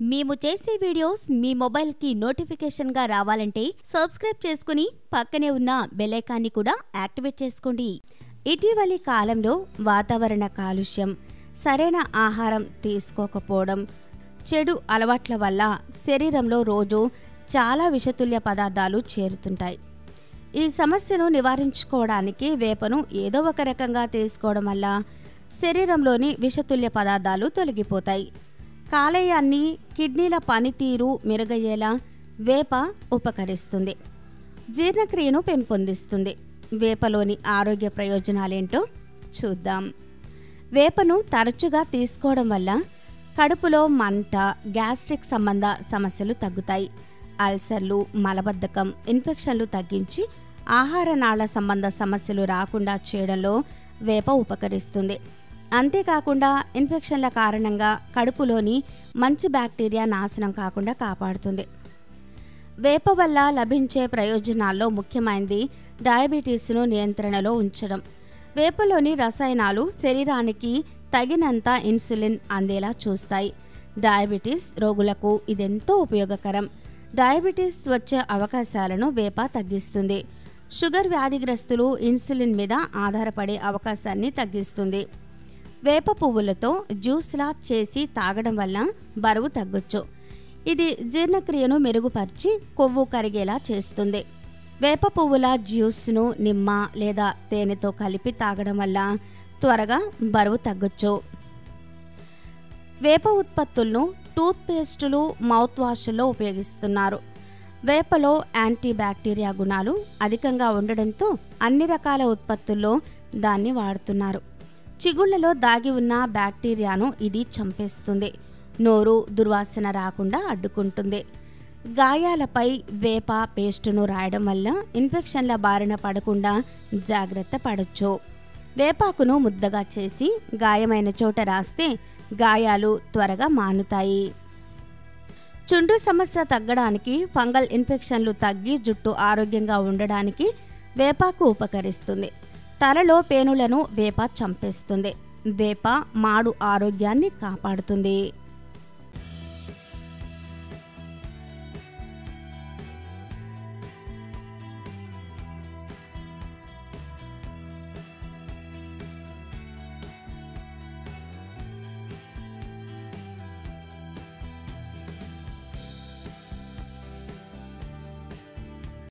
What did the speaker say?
మేము చేసే వీడియోస్ మీ మొబైల్కి నోటిఫికేషన్గా రావాలంటే సబ్స్క్రైబ్ చేసుకుని పక్కనే ఉన్న బెలైకాన్ని కూడా యాక్టివేట్ చేసుకోండి. ఇటీవలి కాలంలో వాతావరణ కాలుష్యం సరైన ఆహారం తీసుకోకపోవడం చెడు అలవాట్ల వల్ల శరీరంలో రోజు చాలా విషతుల్య పదార్థాలు చేరుతుంటాయి. ఈ సమస్యను నివారించుకోవడానికి వేపను ఏదో ఒక రకంగా తీసుకోవడం వల్ల శరీరంలోని విషతుల్య పదార్థాలు తొలగిపోతాయి. కాలేయాన్ని కిడ్నీల పనితీరు మెరుగయ్యేలా వేప ఉపకరిస్తుంది. జీర్ణక్రియను పెంపొందిస్తుంది. వేపలోని ఆరోగ్య ప్రయోజనాలేంటో చూద్దాం. వేపను తరచుగా తీసుకోవడం వల్ల కడుపులో మంట గ్యాస్ట్రిక్ సంబంధ సమస్యలు తగ్గుతాయి. అల్సర్లు మలబద్ధకం ఇన్ఫెక్షన్లు తగ్గించి ఆహార నాళ సంబంధ సమస్యలు రాకుండా చేయడంలో వేప ఉపకరిస్తుంది. అంతేకాకుండా ఇన్ఫెక్షన్ల కారణంగా కడుపులోని మంచి బ్యాక్టీరియా నాశనం కాకుండా కాపాడుతుంది. వేప వల్ల లభించే ప్రయోజనాల్లో ముఖ్యమైనది డయాబెటీస్ను నియంత్రణలో ఉంచడం. వేపలోని రసాయనాలు శరీరానికి తగినంత ఇన్సులిన్ అందేలా చూస్తాయి. డయాబెటీస్ రోగులకు ఇదెంతో ఉపయోగకరం. డయాబెటీస్ వచ్చే అవకాశాలను వేప తగ్గిస్తుంది. షుగర్ వ్యాధిగ్రస్తులు ఇన్సులిన్ మీద ఆధారపడే అవకాశాన్ని తగ్గిస్తుంది. వేప పువ్వులతో జ్యూస్లా చేసి తాగడం వల్ల బరువు తగ్గొచ్చు. ఇది జీర్ణక్రియను మెరుగుపరిచి కొవ్వు కరిగేలా చేస్తుంది. వేప పువ్వుల జ్యూస్ను నిమ్మ లేదా తేనెతో కలిపి తాగడం వల్ల త్వరగా బరువు తగ్గొచ్చు. వేప ఉత్పత్తులను టూత్పేస్టులు మౌత్ వాష్లో ఉపయోగిస్తున్నారు. వేపలో యాంటీ బ్యాక్టీరియా గుణాలు అధికంగా ఉండడంతో అన్ని రకాల ఉత్పత్తుల్లో దాన్ని వాడుతున్నారు. చిగుళ్ళలో దాగి ఉన్న బ్యాక్టీరియాను ఇది చంపేస్తుంది. నోరు దుర్వాసన రాకుండా అడ్డుకుంటుంది. గాయాలపై వేప పేస్టును రాయడం వల్ల ఇన్ఫెక్షన్ల బారిన పడకుండా జాగ్రత్త పడచ్చు. వేపాకును ముద్దగా చేసి గాయమైన చోట రాస్తే గాయాలు త్వరగా మానుతాయి. చుండ్రు సమస్య తగ్గడానికి ఫంగల్ ఇన్ఫెక్షన్లు తగ్గి జుట్టు ఆరోగ్యంగా ఉండడానికి వేపాకు ఉపకరిస్తుంది. తలలో పేనులను వేప చంపేస్తుంది. వేప మాడు ఆరోగ్యాన్ని కాపాడుతుంది.